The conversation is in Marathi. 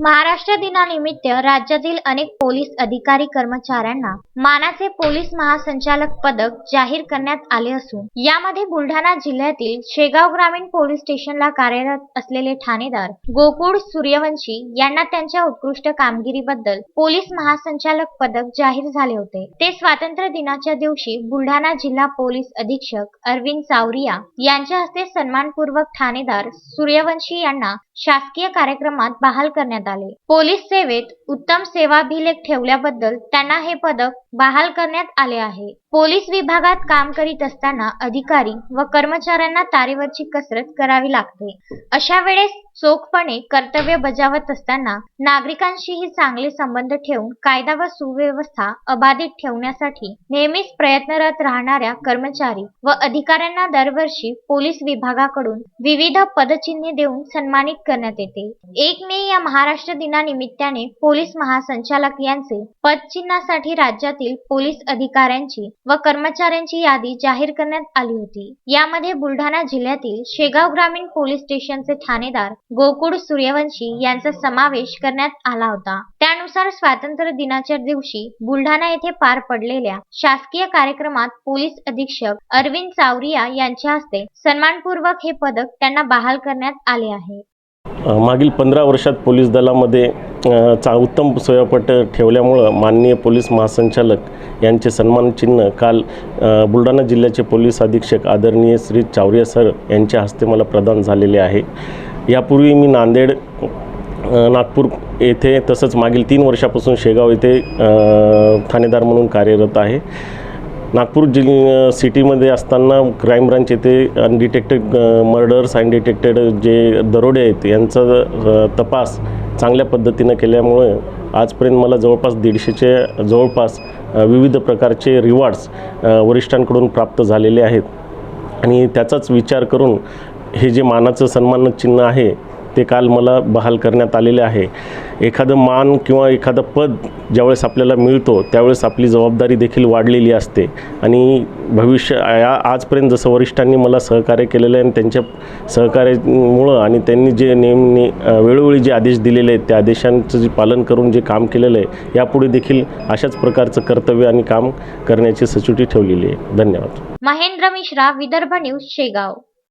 महाराष्ट्र दिनानिमित्त राज्यातील अनेक पोलीस अधिकारी कर्मचाऱ्यांना मानाचे पोलीस महासंचालक पदक जाहीर करण्यात आले असून यामध्ये बुलढाणा जिल्ह्यातील शेगाव ग्रामीण पोलीस स्टेशनला कार्यरत असलेले ठाणेदार गोकुळ सूर्यवंशी यांना त्यांच्या उत्कृष्ट कामगिरीबद्दल पोलीस महासंचालक पदक जाहीर झाले होते. ते स्वातंत्र्य दिनाच्या दिवशी बुलढाणा जिल्हा पोलीस अधीक्षक अरविंद सावरिया यांच्या हस्ते सन्मानपूर्वक ठाणेदार सूर्यवंशी यांना शासकीय कार्यक्रमात बहाल करण्यात आले पोलीस सेवेत उत्तम सेवाभिलेख ठेवल्याबद्दल त्यांना हे पदक बहाल करण्यात आले आहे. पोलीस विभागात काम करीत असताना अधिकारी व कर्मचाऱ्यांना तारेवरची कसरत करावी लागते. अशा वेळेस चोखपणे कर्तव्य बजावत असताना नागरिकांशीही चांगले संबंध ठेवून कायदा व सुव्यवस्था अबाधित ठेवण्यासाठी नेहमीच प्रयत्नरत राहणाऱ्या कर्मचारी व अधिकाऱ्यांना दरवर्षी पोलीस विभागाकडून विविध पदचिन्हे देऊन सन्मानित करण्यात येते. एक मे या महाराष्ट्र दिनानिमित्ताने पोलीस महासंचालक यांचे पदचिन्हासाठी राज्यातील पोलीस अधिकाऱ्यांची व कर्मचाऱ्यांची यादी जाहीर करण्यात आली होती. यामध्ये बुलढाणा जिल्ह्यातील शेगाव ग्रामीण पोलीस स्टेशनचे ठाणेदार गोकुळ सूर्यवंशी यांचा समावेश करण्यात आला होता. त्यानुसार स्वातंत्र्य दिनाच्या दिवशी बुलढाणा येथे पार पडलेल्या शासकीय कार्यक्रमात पोलीस अधीक्षक अरविंद चावरिया यांच्या हस्ते सन्मानपूर्वक हे पदक त्यांना बहाल करण्यात आले आहे. मागील पंधरा वर्षात पोलीस दलामध्ये चा उत्तम सेवापट ठेवल्यामुळं माननीय पोलीस महासंचालक यांचे सन्मानचिन्ह काल बुलढाणा जिल्ह्याचे पोलीस अधीक्षक आदरणीय श्री चावरिया सर यांच्या हस्ते मला प्रदान झालेले आहे. यापूर्वी मी नांदेड नागपूर येथे तसंच मागील तीन वर्षापासून शेगाव येथे ठाणेदार म्हणून कार्यरत आहे. नागपूर जिल्ह सिटीमध्ये असताना क्राईम ब्रांच येथे अनडिटेक्टेड मर्डर्स अनडिटेक्टेड जे दरोडे आहेत यांचा तपास चांगल्या पद्धतीनं केल्यामुळे आजपर्यंत मला जवळपास दीडशेचे जवळपास विविध प्रकारचे रिवॉर्ड्स वरिष्ठांकडून प्राप्त झालेले आहेत. आणि त्याचाच विचार करून हे जे मानाचं सन्मान चिन्ह आहे ते काल मला बहाल करण्यात आलेले आहे. एखादं मान किंवा एखादं पद ज्यावेळेस आपल्याला मिळतो त्यावेळेस आपली जबाबदारी देखील वाढलेली असते. आणि भविष्य या आजपर्यंत जसं वरिष्ठांनी मला सहकार्य केलेलं आहे आणि त्यांच्या सहकार्यामुळं आणि त्यांनी जे नेमने वेळोवेळी जे आदेश दिलेले आहेत त्या आदेशांचं जे पालन करून जे काम केलेलं आहे यापुढे देखील अशाच प्रकारचं कर्तव्य आणि काम करण्याची सचोटी ठेवलेली आहे. धन्यवाद. महेंद्र मिश्रा विदर्भ न्यूज शेगाव.